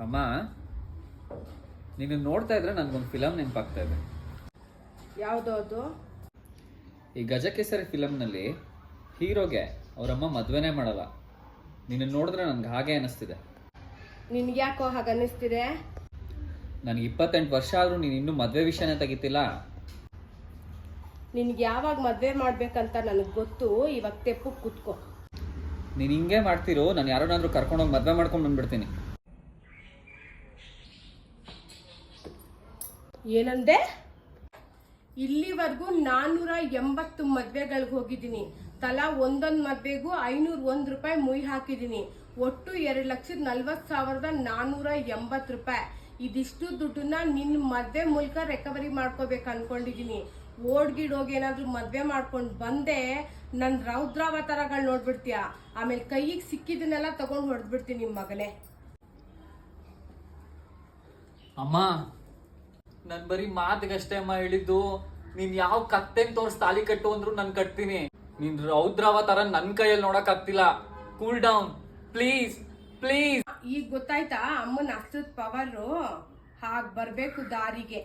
ಅಮ್ಮ ನೀನು ನೋಡ್ತಾ ಇದ್ರೆ ನನಗೊಂದು ಫಿಲಮ್ ನೆನಪಾಗ್ತಾ ಇದೆ. ಯಾವುದು ಅದು? ಈ ಗಜಕೇಸರಿ ಫಿಲಮ್ನಲ್ಲಿ ಹೀರೋಗೆ ಅವರಮ್ಮ ಮದುವೆನೇ ಮಾಡಲ್ಲ. ನಿನ್ನ ನೋಡಿದ್ರೆ ನನ್ಗೆ ಹಾಗೆ ಅನಿಸ್ತಿದೆ. ನಿನ್ಗೆ ಯಾಕೋ ಹಾಗೆ ಅನ್ನಿಸ್ತಿದೆ ನನಗೆ ಇಪ್ಪತ್ತೆಂಟು ವರ್ಷ ಆದರೂ ನೀನು ಇನ್ನೂ ಮದುವೆ ವಿಷಯನೇ ತೆಗಿತಿಲ್ಲ. ನಿನ್ಗೆ ಯಾವಾಗ ಮದುವೆ ಮಾಡ್ಬೇಕಂತ ನನಗೆ ಗೊತ್ತು ಇವಾಗ ತೆಪ್ಪು ಕುತ್ಕೋ. ನೀನು ಹಿಂಗೆ ಮಾಡ್ತಿರೋ ನಾನು ಯಾರನ್ನಾದ್ರೂ ಕರ್ಕೊಂಡೋಗಿ ಮದುವೆ ಮಾಡ್ಕೊಂಡು ಬಂದ್ಬಿಡ್ತೀನಿ. ಏನಂದೆ? ಇಲ್ಲಿವರೆಗೂ ನಾನ್ನೂರ ಎಂಬತ್ತು ಮದ್ವೆಗಳಿಗೆ ಹೋಗಿದ್ದೀನಿ. ತಲಾ ಒಂದೊಂದು ಮದುವೆಗೂ ಐನೂರ ಒಂದು ರೂಪಾಯಿ ಮುಯಿ ಹಾಕಿದ್ದೀನಿ. ಒಟ್ಟು ಎರಡು ಲಕ್ಷದ ನಲ್ವತ್ತು ಸಾವಿರದ ನಾನ್ನೂರ ಎಂಬತ್ತು ರೂಪಾಯಿ. ಇದಿಷ್ಟು ದುಡ್ಡನ್ನ ನಿನ್ನ ಮದುವೆ ಮೂಲಕ ರಿಕವರಿ ಮಾಡ್ಕೋಬೇಕು ಅನ್ಕೊಂಡಿದ್ದೀನಿ ಓಡ್ಗಿಡೋಗಿ ಏನಾದರೂ ಮದುವೆ ಮಾಡ್ಕೊಂಡು ಬಂದೆ ನನ್ನ ರೌದ್ರಾವತಾರಗಳು ನೋಡ್ಬಿಡ್ತೀಯ. ಆಮೇಲೆ ಕೈಗೆ ಸಿಕ್ಕಿದ್ದನ್ನೆಲ್ಲ ತಗೊಂಡು ಹೊಡೆದ್ಬಿಡ್ತೀನಿ ನಿಮ್ಮ ಮಗನೇ. ಅಮ್ಮ ನನ್ ಬರೀ ಮಾತಿಗಷ್ಟೇ ಅಮ್ಮ ಹೇಳಿದ್ದು. ನೀನ್ ಯಾವ ಕತ್ತೆನ್ ತೋರ್ಸ್ ತಾಲಿ ಕಟ್ಟು ಅಂದ್ರು ನಾನ್ ಕಟ್ತೀನಿ. ನೀನ್ ರೌದ್ರವ ತರ ನನ್ ಕೈಯಲ್ಲಿ ನೋಡಕ್ ಆಗ್ತಿಲ್ಲ. ಕೂಲ್ ಡೌನ್ ಪ್ಲೀಸ್ ಪ್ಲೀಸ್ ಈಗ ಗೊತ್ತಾಯ್ತಾ, ಅಮ್ಮನ ಅಷ್ಟದ ಪವರು ಹಾಗ್ ಬರ್ಬೇಕು ದಾರಿಗೆ.